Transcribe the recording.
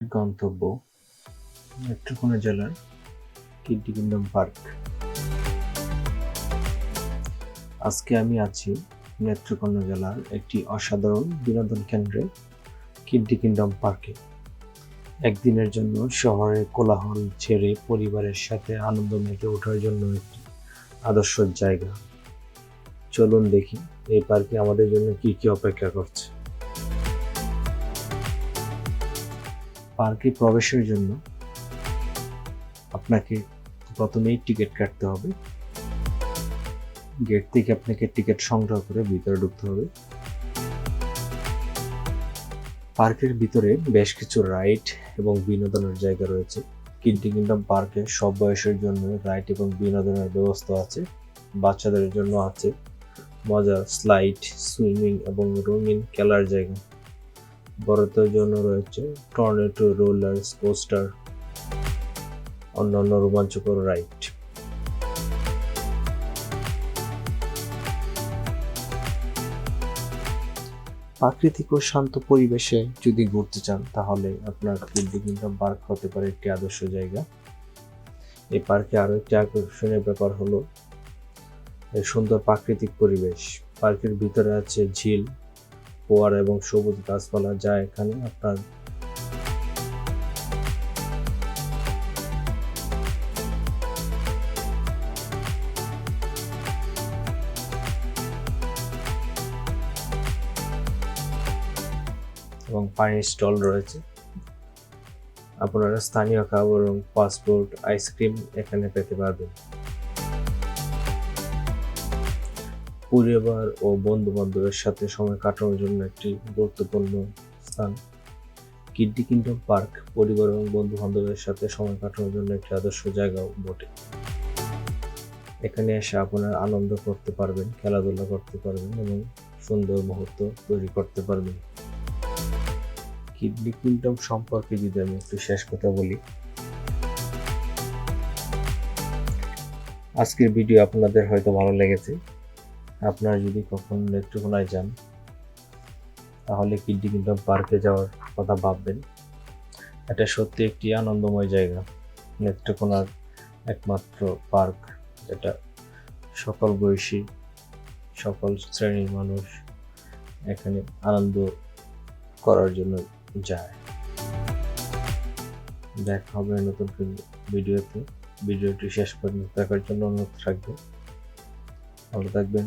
গন্তব্য নেত্রকোনা জেলার kidney kingdom park. আজকে আমি আছি নেত্রকোনা জেলার একটি অসাধারণ বিনোদন কেন্দ্রে কিডনি কিংডম পার্কে। একদিনের জন্য শহরের কোলাহল ছেড়ে পরিবারের সাথে আনন্দ মেতে ওঠার জন্য একটি আদর্শ জায়গা। চলুন দেখি এই পার্কে আমাদের জন্য কি কি অপেক্ষা করছে। পার্কে প্রবেশের জন্য আপনাকে প্রথমেই টিকিট কাটতে হবে। গেট থেকে আপনাকে টিকিট সংগ্রহ করে ভিতরে ঢুকতে হবে। পার্কের ভিতরে বেশ কিছু রাইড এবং বিনোদনের জায়গা রয়েছে। কিডনি কিংডম পার্কে সব বয়সের জন্য রাইড এবং বিনোদনের ব্যবস্থা আছে, বাচ্চাদের জন্য আছে। মজার স্লাইড, সুইমিং এবং রঙিন খেলার জায়গা। বড়দের জন্য রয়েছে টর্নেটো রোলার কোস্টার, অন্যান্য রোমাঞ্চকর রাইড। প্রাকৃতিক ও শান্ত পরিবেশে যদি ঘুরতে চান, তাহলে আপনার কিডনি কিংডম পার্ক হতে পারে একটি আদর্শ জায়গা। এই পার্কে আরও একটি আকর্ষণীয় ব্যাপার হলো সুন্দর প্রাকৃতিক পরিবেশ। পার্কের ভিতরে আছে ঝিল ফোয়ারা এবং সবুজ গাছপালা যা এখানে আপনার এবং পানির স্টল রয়েছে। আপনারা স্থানীয় খাবার এবং পাসপোর্ট, আইসক্রিম এখানে পেতে পারবেন। পরিবার ও বন্ধু বান্ধবের সাথে সময় কাটানোর জন্য একটি গুরুত্বপূর্ণ স্থান। কিডনি কিংডম পার্ক, পরিবার এবং বন্ধু বান্ধবের সাথে সময় কাটানোর জন্য একটি আদর্শ জায়গাও বটে। এখানে এসে আপনার আনন্দ করতে পারবেন, খেলাধুলা করতে পারবেন এবং সুন্দর মুহূর্ত তৈরি করতে পারবেন। কিডনি কিংডম সম্পর্কে যদি আমি একটু শেষ কথা বলি, আজকের ভিডিও আপনাদের হয়তো ভালো লেগেছে। আপনারা যদি কখন নেত্রকোনায় যান, তাহলে কিডনি কিংডম পার্কে যাওয়ার কথা ভাববেন। এটা সত্যি একটি আনন্দময় জায়গা, নেত্রকোনার একমাত্র পার্ক, যেটা সকল বয়সী, সকল শ্রেণির মানুষ এখানে আনন্দ করার জন্য যায়। দেখা হবে নতুন ভিডিওতে। ভিডিওটি শেষ পর্যন্ত দেখার জন্য অনুরোধ থাকবে। ভালো থাকবেন।